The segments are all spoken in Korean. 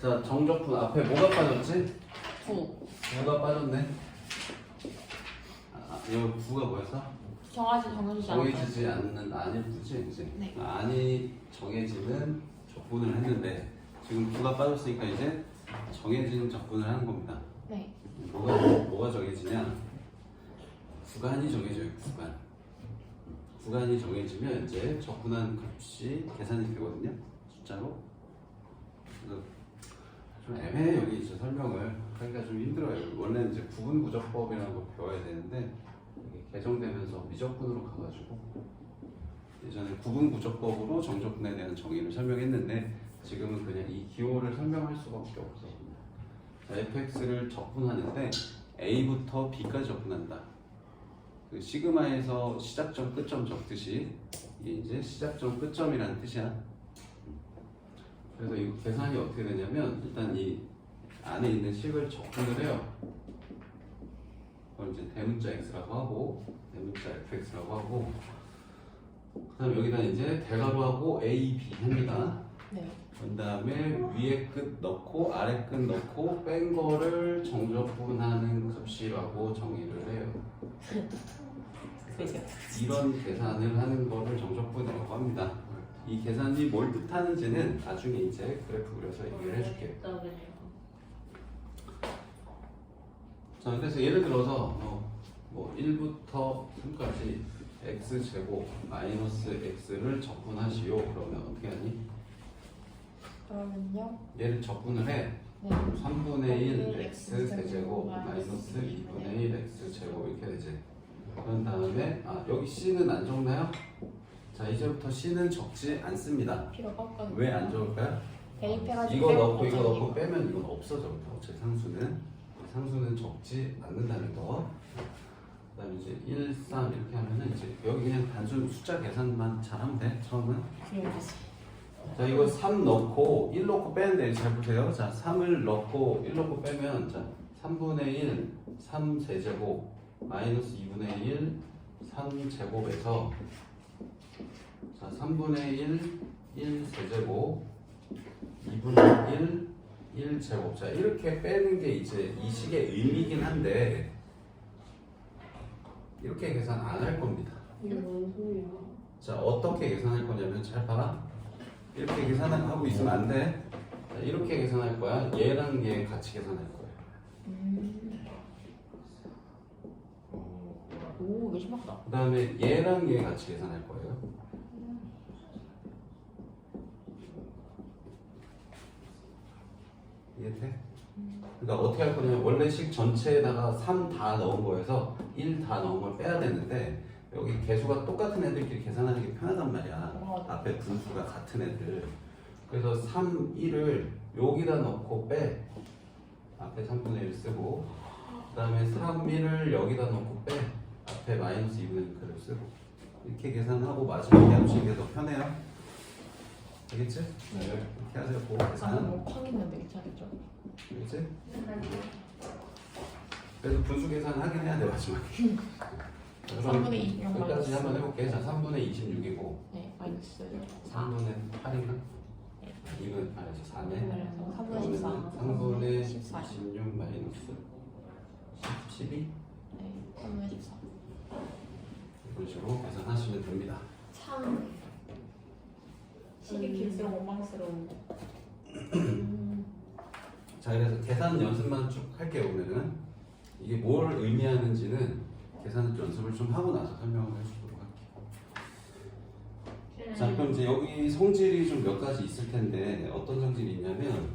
자 정적분 앞에 뭐가 빠졌지? 구. 구가 빠졌네. 아, 여기 구가 뭐였어? 정하지 정해지지 않았어요. 정해지지 않는 아닐 뿐이지, 그지? 네. 아니 정해지는 적분을 했는데 지금 구가 빠졌으니까 이제 정해진 적분을 하는 겁니다. 네. 뭐가 뭐가 정해지냐? 구간이 정해져요. 구간. 구간이 정해지면 이제 적분한 값이 계산이 되거든요. 숫자로. 좀 애매해 여기 이제 설명을 하기가 좀 힘들어요. 원래 이제 구분 구조법이라는 거 배워야 되는데 이게 개정되면서 미적분으로 가가지고 예전에 구분 구조법으로 정적분에 대한 정의를 설명했는데 지금은 그냥 이 기호를 설명할 수밖에 없어. 자, fx를 적분하는데 a부터 b까지 적분한다. 그 시그마에서 시작점 끝점 적듯이 이제 시작점 끝점이라는 뜻이야. 그래서 이 계산이 어떻게 되냐면 일단 이 안에 있는 식을 적분을 해요. 그걸 이제 대문자 x라고 하고 대문자 fx라고 하고 그다음 여기다 이제 대괄호하고 a, b 합니다. 네. 그 다음에 위에 끝 넣고 아래 끝 넣고 뺀 거를 정적분하는 값이라고 정의를 해요. 이런 계산을 하는 거를 정적분이라고 합니다. 이 계산이 뭘 뜻하는지는 나중에 이제 그래프 그려서 얘기를 해줄게. 자, 그래서 예를 들어서 어, 뭐 1부터 3까지 x 제곱 마이너스 x를 적분하시오. 그러면 어떻게 하니? 그러면요. 얘를 적분을 해. 네. 3분의 1 x 세제곱 마이너스 2분의 1 x 제곱 이렇게 되지. 그런 다음에 아 여기 c는 안 적나요? 자 이제부터 c는 적지 않습니다. 필요가 없거든요. 왜 안 적을까요? 대입해가지고 이거 빼고 넣고 이거 곱하기. 넣고 빼면 이건 없어져. 어째 상수는 상수는 적지 않는다는 거. 그다음에 이제 1, 3 이렇게 하면은 이제 여기 그냥 단순 숫자 계산만 잘하면 돼. 처음은. 그래야지. 자 이거 3 넣고 1 넣고 빼는데 잘 보세요 자 3을 넣고 1 넣고 빼면 자 3분의 1 3 세제곱 마이너스 2분의 1 3제곱에서 자 3분의 1 1세제곱 2분의 1 1제곱 자 이렇게 빼는 게 이제 이 식의 의미긴 한데 이렇게 계산 안 할 겁니다 이게 뭔 소리야? 자 어떻게 계산할 거냐면 잘 봐라 이렇게 계산하고 있으면 안 돼. 자, 이렇게 계산할 거야. 얘랑 얘 같이 계산할 거야. 음. 오, 이게 신박하다. 그 다음에 얘랑 얘 같이 계산할 거예요. 이해돼? 그러니까 어떻게 할 거냐면 원래 식 전체에다가 3 다 넣은 거에서 1 다 넣은 걸 빼야 되는데 여기 개수가 똑같은 애들끼리 계산하는 게 편하단 말이야. 어, 앞에 분수가 같은 애들. 그래서 3, 1을 여기다 넣고 빼. 앞에 3분의 1 쓰고. 그 다음에 3, 1을 여기다 넣고 빼. 앞에 마이너스 2분의 1을 쓰고. 이렇게 계산하고 마지막에 합치는 게 더 편해요. 알겠지? 네. 이렇게 하자고 아, 계산. 너무 쾅 있는데 괜찮겠죠? 알겠지? 그래서 분수 계산 하긴 해야 돼 마지막에. 자, 그럼 3분의 2 이런 거 여기까지. 한번 해볼게. 자, 3분의 26이고. 네, 마이너스 4. 3분의 8인가? 네. 2분 아니죠 4네 그래서 3분의 14. 3분의 14. 26 마이너스 12 네, 3분의 14. 이런 식으로 계산하시면 됩니다. 참. 식이 길수록 원망스러운 거. 자 그래서 계산 연습만 쭉 할게요 오늘은. 이게 뭘 의미하는지는 계산 연습을 좀 하고 나서 설명을 해주도록 할게요. 자 그럼 이제 여기 성질이 좀 몇 가지 있을 텐데 어떤 성질이 있냐면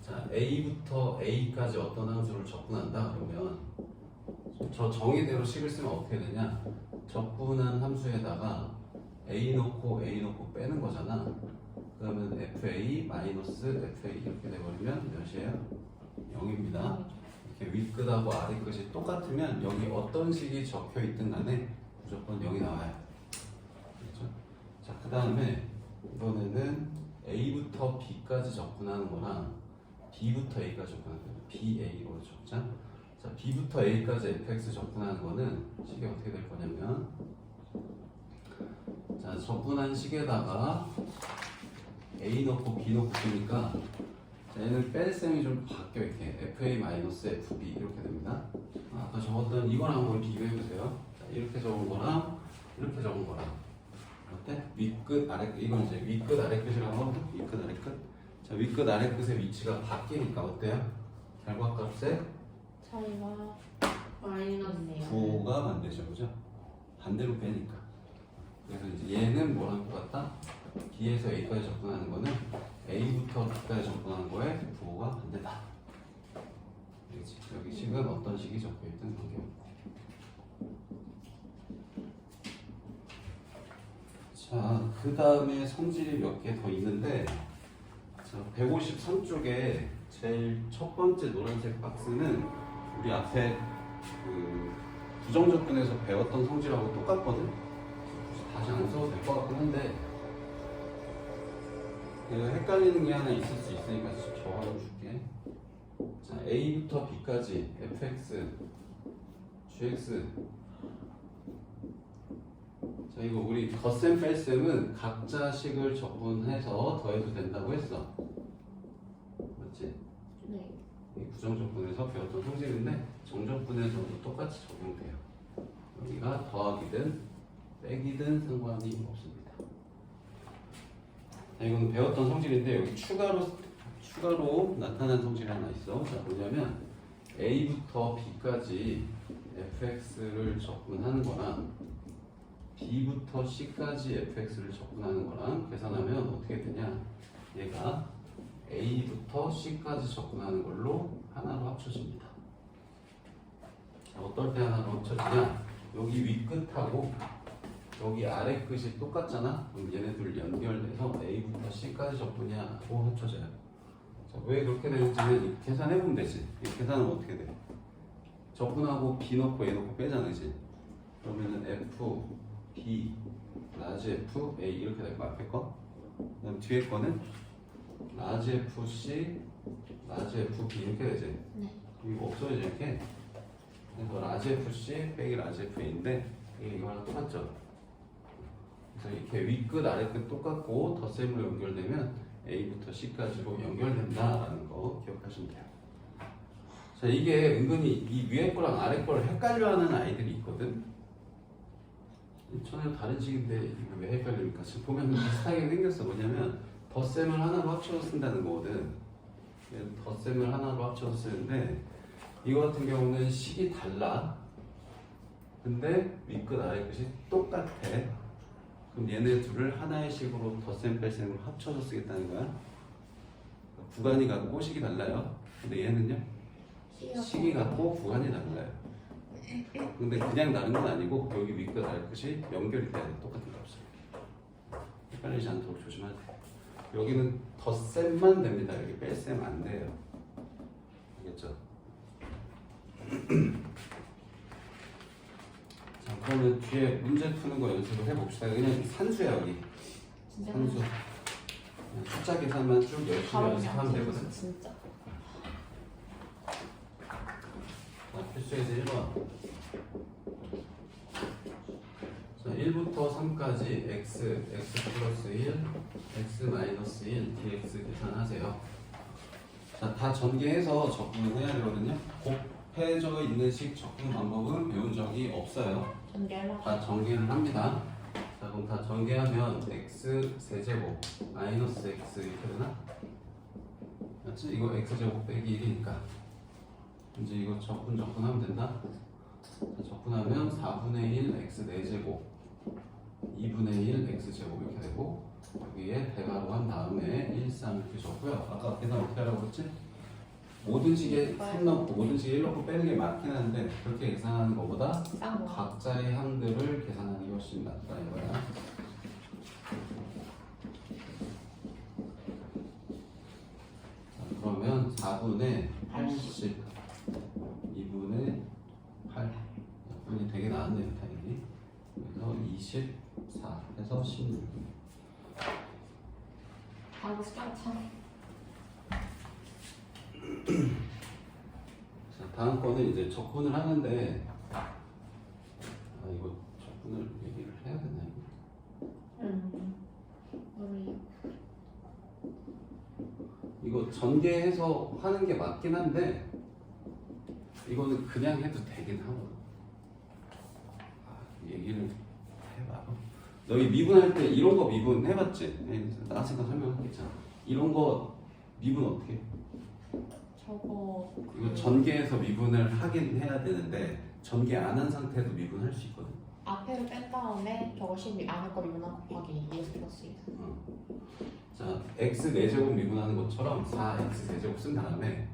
자 a부터 a까지 어떤 함수를 적분한다? 그러면 저 정의대로 식을 쓰면 어떻게 되냐 적분한 함수에다가 a 넣고 a 넣고 빼는 거잖아 그러면 fa 마이너스 fa 이렇게 돼버리면 몇이에요? 0입니다 이렇게 윗끝하고 아래 끝이 똑같으면 여기 어떤 식이 적혀 있든 간에 무조건 0이 나와요 그렇죠? 자, 그 다음에 이번에는 A부터 B까지 접근하는 거랑 B부터 A까지 접근하는 거예요. BA로 적자. 자, B부터 A까지 fx 접근하는 거는 식이 어떻게 될 거냐면 자, 저 적분한 식에다가 A 넣고 B 넣고 쓰니까 자, 얘는 뺄셈이 좀 바뀌어 이렇게 FA-FB 이렇게 됩니다. 아까 적었던 이거랑 한번 비교해 보세요. 자, 이렇게 적은 거랑 이렇게 적은 거랑 어때? 윗끝 아래 끝 이건 이제 윗끝 아래 끝이라고 하거든 윗끝 아래 끝 자 윗끝 아래 끝의 위치가 바뀌니까 어때요? 결과값에 차이가 마이너스 있네요. 부호가 반대죠 그죠? 반대로 빼니까 그래서 이제 얘는 뭐랑 똑같다? B에서 A까지 접근하는 거는 A부터 B까지 접근하는 거에 부호가 반대다 알겠지? 여기 식은 어떤 식이 적혀있든 관계없고 자, 그 다음에 성질이 몇 개 더 있는데 자, 153쪽에 제일 첫 번째 노란색 박스는 우리 앞에 그 부정 접근에서 배웠던 성질하고 똑같거든. 다시 안 써도 될 것 같긴 한데 그 헷갈리는 게 하나 있을 수 있으니까 적어 줄게. 자, A부터 B까지 fx, gx 자 이거 우리 덧셈 뺄셈은 각자 식을 적분해서 더해도 된다고 했어. 맞지? 네. 이 부정적분에서 배웠던 성질인데 정적분에서도 똑같이 적용돼요. 여기가 더하기든 빼기든 상관이 없습니다. 자, 이건 배웠던 성질인데 여기 추가로 추가로 나타난 성질이 하나 있어. 자 뭐냐면 A부터 B까지 fx를 적분하는 거랑 B부터 C까지 fx를 적분하는 거랑 계산하면 어떻게 되냐? 얘가 A부터 C까지 접근하는 걸로 하나로 합쳐집니다. 자, 어떨 때 하나로 합쳐지냐? 여기 윗끝하고 여기 아래 끝이 똑같잖아? 그럼 얘네들 연결돼서 A부터 C까지 접근이하고 합쳐져요. 자, 왜 그렇게 되는지는 계산해보면 되지. 이 계산은 어떻게 돼? 접근하고 B 넣고 A 넣고 빼잖아, 그지? 그러면은 F, B, 라지 F, A 이렇게 될 거 앞에 거. 그 다음 뒤에 거는 라지 FC, 라지 FB 이렇게 되지. 네. 이거 없어져 이렇게. 그래서 라지 FC 빼기 라지 FA인데 이게 이거랑 똑같죠. 그래서 이렇게 위끝 아래끝 똑같고 덧셈으로 연결되면 A부터 C까지로 연결된다라는 거 기억하시면 돼요. 자 이게 은근히 이 위에 거랑 아래 거를 헷갈려하는 아이들이 있거든. 전혀 다른 식인데 이거 왜 헷갈립니까? 지금 보면 비슷하게 생겼어. 뭐냐면 덧셈을 하나로 합쳐서 쓴다는 거거든. 덧셈을 하나로 합쳐서 쓰는데 이거 같은 경우는 식이 달라. 근데 윗끝 아래 끝이 똑같아. 그럼 얘네 둘을 하나의 식으로 덧셈 뺄셈으로 합쳐서 쓰겠다는 거야. 구간이 같고 식이 달라요. 근데 얘는요? 식이 같고 구간이 달라요. 근데 그냥 다른 건 아니고 여기 윗끝 아래 끝이 연결이 돼야 돼. 똑같은 값을. 헷갈리지 않도록 조심하세요. 여기는 덧셈만 됩니다. 여기 뺄셈 안 돼요. 알겠죠? 자, 그러면 뒤에 문제 푸는 거 연습을 해봅시다. 그냥 산수야 여기. 진짜 산수. 그냥 숫자 계산만 쭉 열심히 바로 연습하면 되거든. 진짜. 자, 필수에서 1번. 자, 1부터 3까지 x, x 플러스 1, x 마이너스 1, dx 계산하세요. 자, 다 전개해서 적분을 해야 되거든요. 곱해져 있는 식 적분 방법은 배운 적이 없어요. 전개해봐. 다 전개를 합니다. 자, 그럼 다 전개하면 x 세제곱 마이너스 x 이렇게 되나? 맞지? 이거 x 제곱 빼기 1이니까 이제 이거 적분 적분하면 된다. 자, 적분하면 4분의 1 x 4제곱 2분의 1 x 제곱 이렇게 되고 여기에 대괄호 한 다음에 1, 3 이렇게 적고요. 아까 계산 어떻게 하라고 그랬지? 모든 식에 3 넣고 모든 식에 1 넣고 빼는 게 맞긴 한데 그렇게 계산하는 것보다. 각자의 항들을 계산하는 게 훨씬 낫다 이거야. 자, 그러면 4분의 80, 2분의 8. 분이 되게 나왔네요, 당연히. 그래서 24에서 16. 아이고 숫자 다음 거는 이제 접근을 하는데 아 이거 접근을 얘기를 해야 되나요? 응. 이거 전개해서 하는 게 맞긴 한데 이거는 그냥 해도 되긴 하고 아, 얘기를 너희 미분할 때 이런 거 미분 해봤지? 네, 나갔으니까 설명하겠잖아. 이런 거 미분 어떻게? 해? 저거 이거 전개해서 미분을 하긴 해야 되는데 전개 안 한 상태도 미분할 수 있거든. 앞에를 뺀 다음에 저거 12 안에 거 미분한 곱하기 2에서 플러스 2 자, x 4제곱 미분하는 것처럼 4x 4제곱 쓴 다음에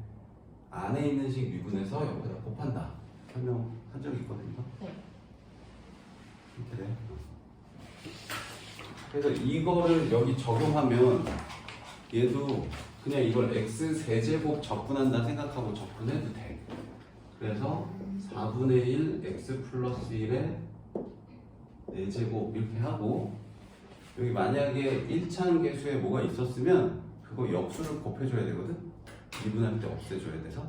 안에 있는 식 미분해서 여기다 곱한다. 설명한 적이 있거든요. 네. 이렇게 돼. 그래서 이거를 여기 적용하면 얘도 그냥 이걸 x 세제곱 적분한다 생각하고 적분해도 돼. 그래서 4분의 1 x 플러스 1에 4제곱 이렇게 하고 여기 만약에 1차항 계수에 뭐가 있었으면 그거 역수를 곱해줘야 되거든? 미분할 때 없애줘야 돼서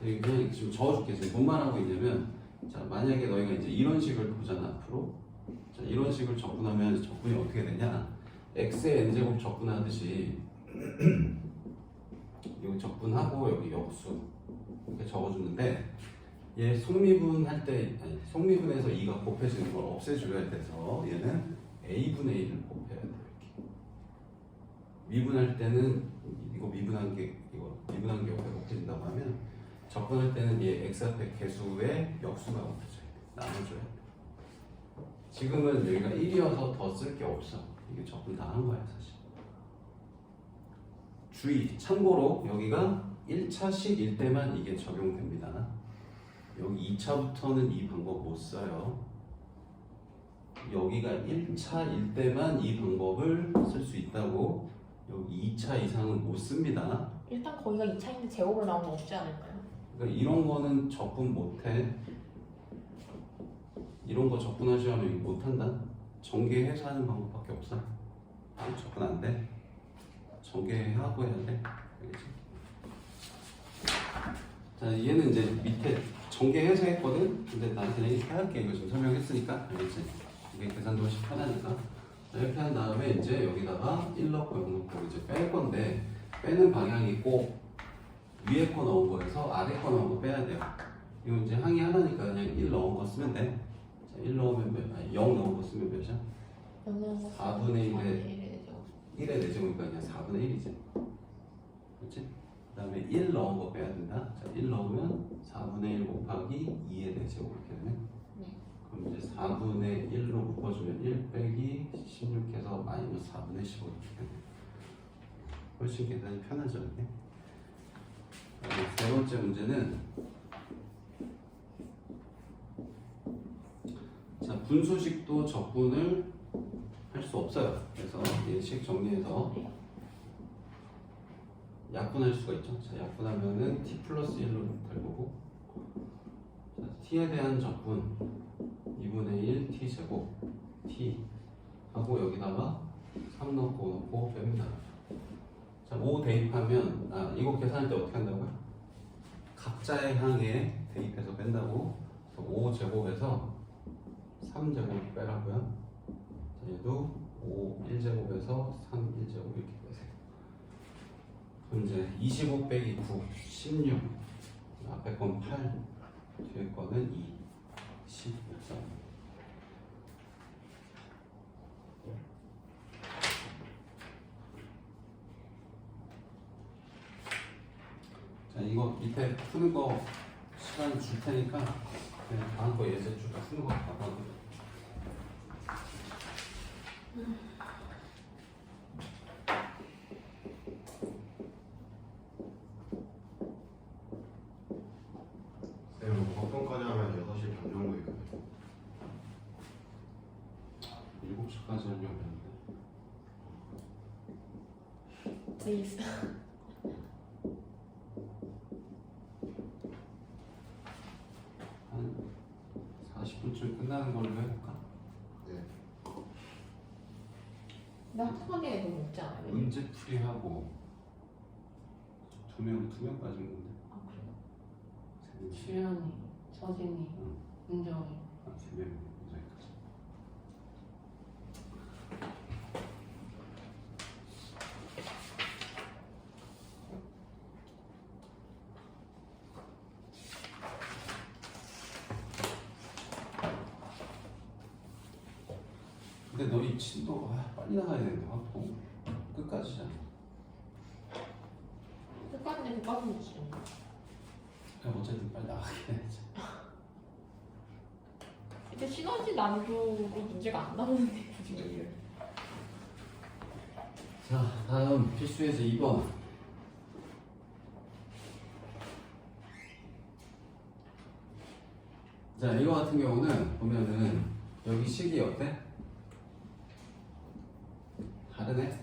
그냥 지금 적어줄게 지금 뭔 말하고 있냐면 자 만약에 너희가 이제 이런 식을 보잖아 앞으로 자 이런 식을 적분하면 적분이 어떻게 되냐? X의 n제곱 적분하듯이 여기 적분하고 여기 역수 이렇게 적어주는데 얘 속미분 할 때 속미분에서 2가 곱해지는 걸 없애줘야 돼서 얘는 a분의 1을 곱해야 돼 이렇게. 미분할 때는 이거 미분한 게 이거 미분한 게 옆에 곱해진다고 하면 적분할 때는 얘 x 앞에 개수의 역수가 곱해져야 돼. 나눠줘야 돼 지금은 여기가 1이어서 더 쓸 게 없어. 이게 적분 다한 거야 사실. 주의 참고로 여기가 1차식일 때만 이게 적용됩니다. 여기 2차부터는 이 방법 못 써요. 여기가 1차일 때만 이 방법을 쓸 수 있다고 여기 2차 이상은 못 씁니다. 일단 거기가 2차인데 제곱을 나오면 없지 않을까요? 그러니까 이런 거는 적분 못해. 이런 거 적분하시면 여기 못한다. 전개해서 하는 방법밖에 없어. 적분 안 돼. 전개하고 해야 돼. 알겠지? 자, 얘는 이제 밑에 전개해서 했거든? 근데 나 그냥 이렇게 할게. 이거 지금 설명했으니까. 알겠지? 이게 계산도 훨씬 편하니까. 자, 이렇게 한 다음에 이제 여기다가 1 넣고 0 넣고 이제 뺄 건데, 빼는 방향이 꼭 위에 거 넣은 거에서 아래 거 넣은 거 빼야 돼요. 이거 이제 항이 하나니까 그냥 1 넣은 거 쓰면 돼. 자, 1 넣으면 몇, 아니 0 넣은 거 쓰면 몇이야? 4분의 1에 1에 4제곱이니까 그냥 4분의 1이지. 그렇지? 그 다음에 1 넣은 거 빼야 된다. 자, 1 넣으면 4분의 1 곱하기 2의 4제곱 이렇게 되네. 네. 그럼 이제 4분의 1로 묶어주면 1 빼기 16해서 마이너스 4분의 15 이렇게 되네. 훨씬 계산이 편하죠, 이게? 그다음에 세 번째 문제는 자 분수식도 적분을 할 수 없어요. 그래서 예식 정리해서 약분할 수가 있죠. 자 약분하면은 t 플러스 1로 될 거고 자, t에 대한 적분 2분의 1 t 제곱 t 하고 여기다가 3 넣고 넣고 뺍니다. 자, 5 대입하면 아 이거 계산할 때 어떻게 한다고요? 각자의 향에 대입해서 뺀다고 5 제곱에서 3 제곱 빼라고요. 자, 얘도 5 1제곱에서 3 1제곱 이렇게 빼세요. 그럼 이제 25 빼기 9 16 앞에 건 8 뒤에 거는 2 10 그래서 자 이거 밑에 푸는 거 시간 줄 테니까 다음 거 예제 쭉 푸는 거 봐봐. 쌤, 문제풀이하고 두 명, 두 명 빠진 건데 아 그래요? 주연이, 서진이, 응. 은정이 아, 세 명. 네 너이 친도가 빨리 나가야 되는데, 확보. 끝까지잖아. 끝까지 끝까지 지 그냥 어쨌든 빨리 나가게 해야지. 이제 시너지 난조로 문제가 안 나오는데? 자, 다음 필수에서 2번. 자, 이거 같은 경우는 보면은 여기 식이 어때? 다르네?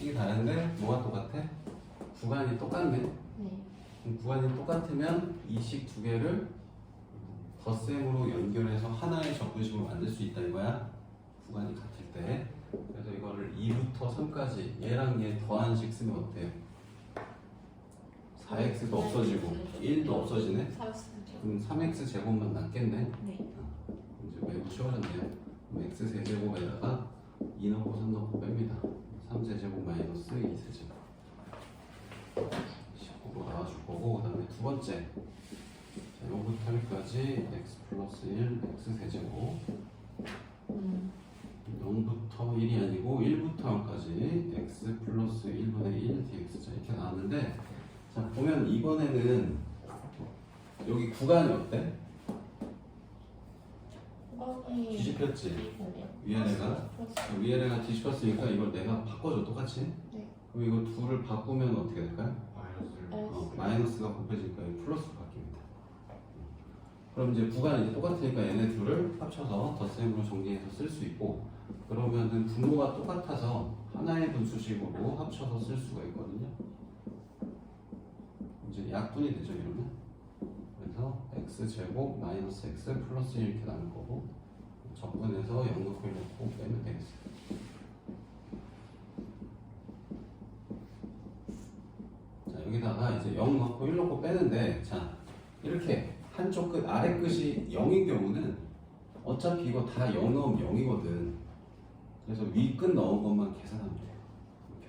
식이 다른데 뭐가 똑같아? 구간이 똑같네? 네. 그럼 구간이 똑같으면 이 식 두 개를 덧셈으로 연결해서 하나의 적분식으로 만들 수 있다 이거야? 구간이 같을 때 그래서 이거를 2부터 3까지 얘랑 얘 더한 식 쓰면 어때요? 4x도 없어지고 1도 없어지네? 그럼 3x 제곱만 남겠네? 네. 이제 매우 쉬워졌네요 그럼 x 세제곱에다가 2 넣고 3 넣고 뺍니다 3세제곱 마이너스 2세제곱 19로 나와줄 거고 그 다음에 두 번째 자, 요부터 여기까지 x 플러스 1 x 세제곱 음. 0부터 1이 아니고 1부터 0까지 x 플러스 1분의 1 dx자 이렇게 나왔는데 자 보면 이번에는 여기 구간이 어때? 구간이 뒤집혔지? 네요. 위아래가 플러스. 위아래가 뒤집혔으니까 이걸 내가 바꿔줘 똑같이 네. 그럼 이거 둘을 바꾸면 어떻게 될까요? 마이너스를 어, 마이너스가 곱해지니까 이거 플러스로 바뀝니다 그럼 이제 구간이 이제 똑같으니까 얘네 둘을 합쳐서 덧셈으로 정리해서 쓸 수 있고 그러면은 분모가 똑같아서 하나의 분수식으로 합쳐서 쓸 수가 있거든요 이제 약분이 되죠 이러면 그래서 x 제곱 마이너스 x 플러스 1 이렇게 나올 거고 적분해서 0 넣고 1 넣고 빼면 되겠어요. 자 여기다가 이제 0 넣고 1 넣고 빼는데 자 이렇게 한쪽 끝 아래 끝이 0인 경우는 어차피 이거 다 0 넣으면 0이거든. 그래서 위 끝 넣은 것만 계산하면 돼요.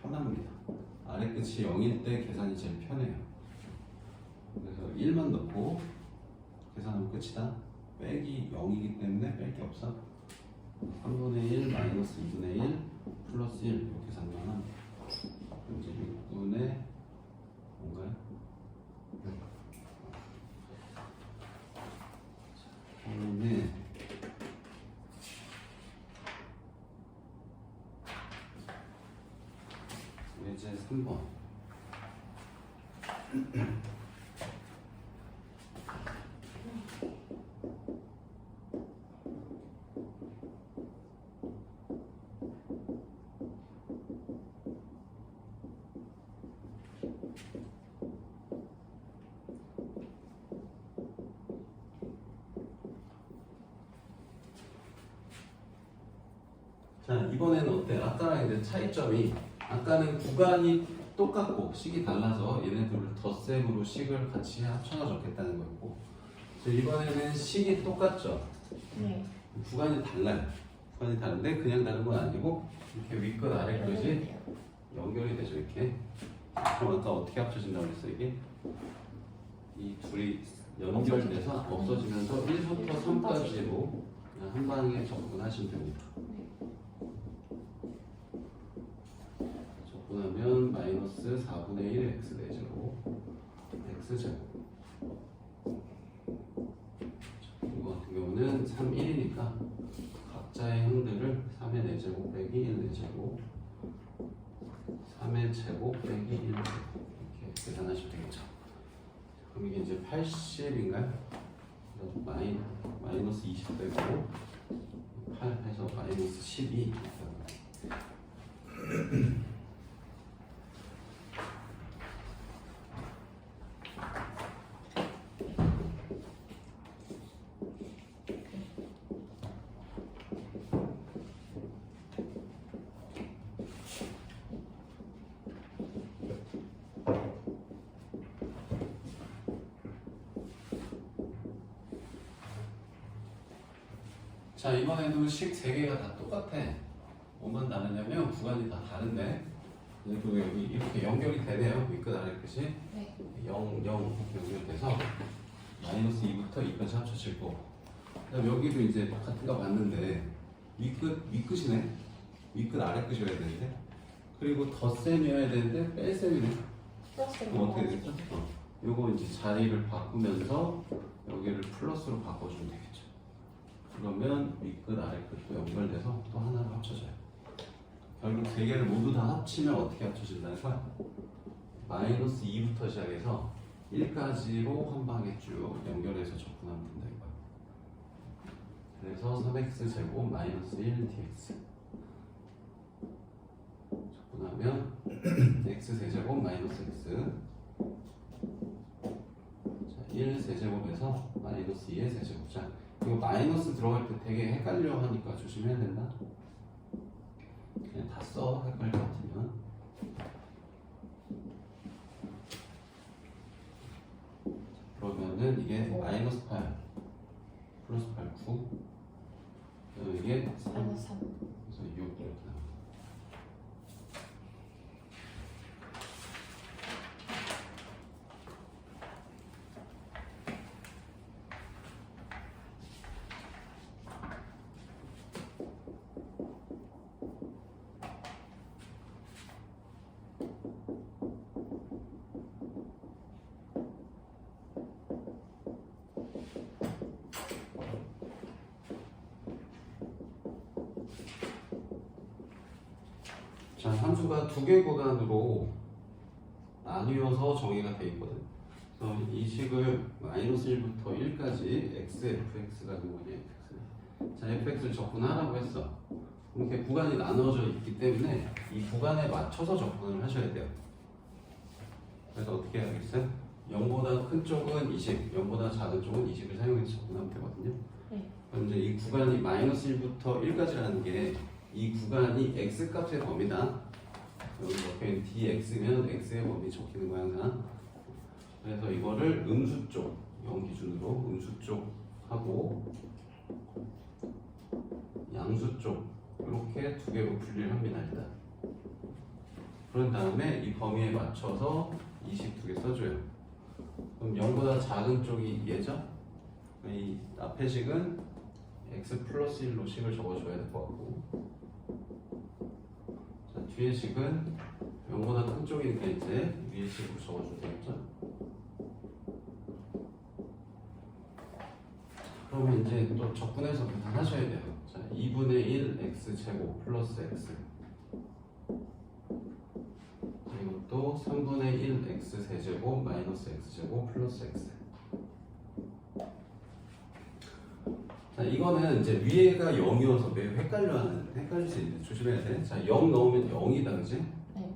편합니다. 아래 끝이 0일 때 계산이 제일 편해요. 그래서 1만 넣고 계산하면 끝이다 빼기 0이기 때문에 뺄 게 없어. 3분의 1 마이너스 2분의 1 플러스 1 이렇게 그럼 이제 6분의 뭔가요? 그러면 예제 3번 자 이번에는 어때? 아까랑 이제 차이점이 아까는 구간이 똑같고 식이 달라서 얘네들을 덧셈으로 식을 같이 합쳐서 적겠다는 거였고 자, 이번에는 식이 똑같죠? 네. 구간이 달라요 구간이 다른데 그냥 다른 건 아니고 이렇게 위끝 아래 끝이 연결이 되죠 이렇게 그럼 아까 어떻게 합쳐진다고 그랬어 이게? 이 둘이 연결돼서 없어지면서 1부터 3까지로 그냥 한 방에 접근하시면 됩니다 접근하면 마이너스 4분의 1 x 대제곱 x 제곱. 이거 같은 경우는 3, 1이니까 각자의 형들을 3의 4제곱 빼기 1 4제곱 3의 제곱 빼기 1 이렇게 계산하시면 되겠죠. 그럼 이게 이제 80인가요? 마이, 마이너스 20 되고 8 해서 마이너스 12 자 이번에도 식 3개가 다 똑같아 뭐만 다르냐면 구간이 다 다른데 그래도 여기 이렇게 연결이 되네요 위끝 아래 끝이 네. 0, 0 연결돼서 마이너스 2부터 2까지 합쳐질 거고 그다음 여기도 이제 똑같은 거 맞는데 위끝 위끝이네. 위끝 아래 끝이어야 되는데. 그리고 덧셈이어야 되는데 뺄셈이네. 그럼 어떻게 되죠? 어. 요거 이제 자리를 바꾸면서 여기를 플러스로 바꿔주면 되겠죠. 그러면 위끝 아래끝도 연결돼서 또 하나로 합쳐져요. 결국 세 개를 모두 다 합치면 어떻게 합쳐진다는 거야? 마이너스 2부터 시작해서 1까지로 한 방에 쭉 연결해서 접근하면 된다 이거야. 그래서 3x 제곱 마이너스 1 dx 접근하면 x 세제곱 마이너스 x 자, 1 세제곱에서 마이너스 2의 세제곱 자 이거 마이너스 들어갈 때 되게 헷갈려 하니까 조심해야 된다. 그냥 다 써 헷갈릴 것 같으면 그러면은 이게 마이너스 8 플러스 8 9 그다음에 이게 3 마이너스 3 그래서 6 이렇게 나와 자, 함수가 두 개 구간으로 나뉘어서 정의가 돼 있거든. 그래서 이 식을 마이너스 1부터 1까지 x, fx가 뭐냐, fx. 자, fx를 접근하라고 했어. 이렇게 구간이 나누어져 있기 때문에 이 구간에 맞춰서 접근을 하셔야 돼요. 그래서 어떻게 해야겠어요? 0보다 큰 쪽은 20, 0보다 작은 쪽은 20을 사용해서 접근하면 되거든요. 네. 그럼 이제 이 구간이 마이너스 1부터 1까지라는 게 이 구간이 x 값의 범위다. 여기 적혀있는 dx면 x의 범위 적히는 거 항상. 그래서 이거를 음수 쪽, 0 기준으로 음수 쪽 하고 양수 쪽 이렇게 두 개로 분리를 합니다 일단. 그런 다음에 이 범위에 맞춰서 20두개 써줘요. 그럼 0보다 작은 쪽이 얘죠? 이 앞에 식은 x 플러스 1로 식을 적어줘야 될 것 같고 자 뒤에 식은 0보다 큰 쪽이니까 이제 위에 식으로 적어줘도 되겠죠? 그러면 이제 또 적분해서 계산하셔야 돼요. 자 2분의 1 x 제곱 플러스 x. 그리고 또 3분의 1 x 세제곱 마이너스 x 제곱 플러스 x 자, 이거는 이제 위에가 0이어서 매우 헷갈려 하는, 헷갈릴 수 있는데 조심해야 돼. 자, 0 넣으면 0이다, 그지? 네.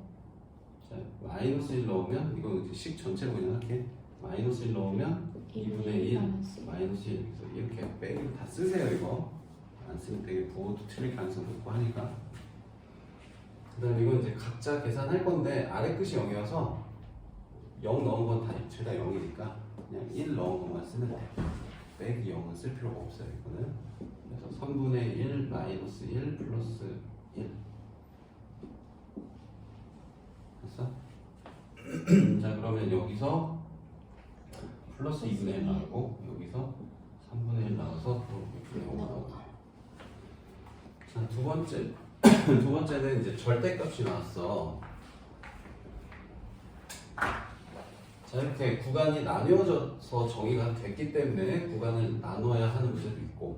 자, 마이너스 1 넣으면, 이거 이제 식 전체로 그냥 할게. 마이너스 1 넣으면 2분의 1 마이너스 마이너스 1. 그래서 이렇게 빼기로 다 쓰세요, 이거. 안 쓰면 되게 부호도 틀릴 가능성이 높고 하니까. 그 다음에 이건 이제 각자 계산할 건데, 아래 끝이 0이어서 0 넣은 건 다 죄다 0이니까 그냥 1 넣은 것만 쓰면 돼. 빼기 0은 쓸 필요가 없어요 이거는. 그래서 3분의 1 마이너스 1 플러스 1 됐어? 자 그러면 여기서 플러스 2분의 1 나오고 여기서 3분의 1 나와서 또 6분의 5 나오고. 자두 번째 두 번째는 이제 절대값이 나왔어 자 이렇게 구간이 나뉘어져서 정의가 됐기 때문에 구간을 나눠야 하는 문제도 있고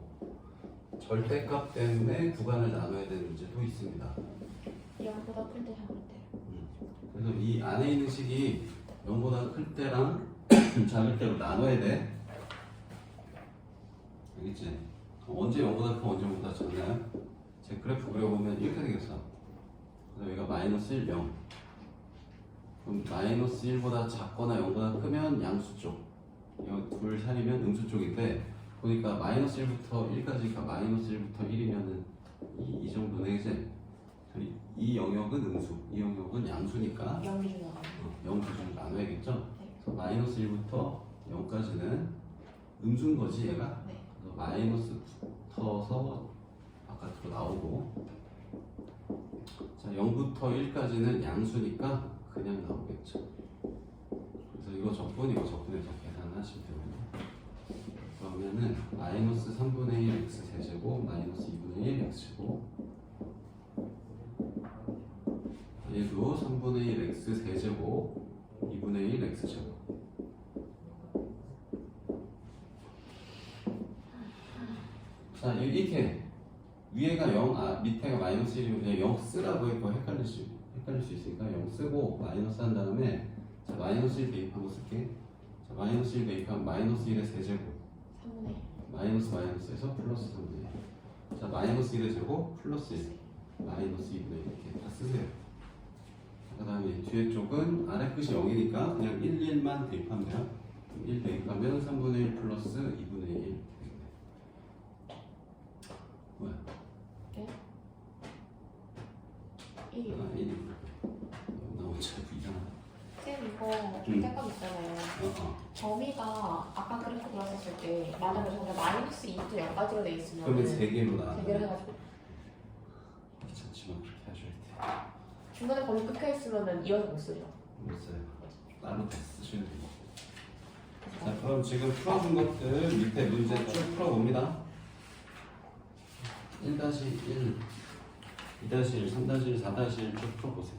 절대값 때문에 구간을 나눠야 되는 문제도 있습니다. 0보다 클 때 작을 때 그래서 이 안에 있는 식이 0보다 클 때랑 작을 때로 나눠야 돼. 알겠지? 언제 0보다 크고 언제 0보다 작나요? 제 그래프 그려보면 이렇게 생겼어. 그래서 여기가 마이너스 1, 0. 그럼 마이너스 1보다 작거나 0보다 크면 양수 쪽. 이거 둘 사이면 음수 쪽인데 보니까 마이너스 1부터 1까지가 마이너스 1부터 1이면은 이, 이 정도는 이제 이- 이 영역은 음수, 이 영역은 양수니까 0 기준으로 0 기준으로 나눠야겠죠? 네. 그래서 마이너스 1부터 0까지는 음수인 거지 얘가? 네. 그래서 마이너스 붙어서 바깥으로 나오고 자 0부터 1까지는 양수니까 그냥 나오겠죠. 그래서 이거 적분 이거 적분해서 계산하시면 되거든요. 그러면은 마이너스 3분의 1 x 세제곱 마이너스 2분의 1 x제곱. 얘도 3분의 1 x 세제곱 2분의 1 x제곱. 자 이- 이렇게 위에가 0, 아, 밑에가 마이너스 1이면 그냥 0 쓰라고 해도 헷갈릴 수, 헷갈릴 수 있으니까 0 쓰고 마이너스 한 다음에 자, 마이너스 1 대입하고 쓸게 자, 마이너스 1 대입하면 마이너스 1의 세제곱 3분의 1. 마이너스 마이너스에서 플러스 3분의 1. 자, 마이너스 1의 제곱 플러스 1. 마이너스 2분의 1 이렇게 다 쓰세요. 그 다음에 뒤에 쪽은 아래 끝이 0이니까 그냥 1, 1만 대입하면 돼요. 1 대입하면 3분의 1 플러스 2분의 1. 뭐야? 1이요. 아, 1. 나 혼자 이상하다. 쌤 이거 좀 음. 색깔 있잖아요. 어, 어. 범위가 아까 그래프 그렸었을 때 만약에 정말 마이너스 2부터 0까지로 돼 있으면 그러면 3개로 나와. 세 개를 해가지고 귀찮지만 그렇게 하셔야 돼. 중간에 범위 끊겨 있으면은 이어서 못 쓰죠. 못 써요. 따로 다 쓰셔야 돼요. 자, 그럼 지금 풀어준 것들 밑에 문제 쭉 풀어봅니다. 1-1, 2-1, 3-1, 4-1 쭉 풀어보세요.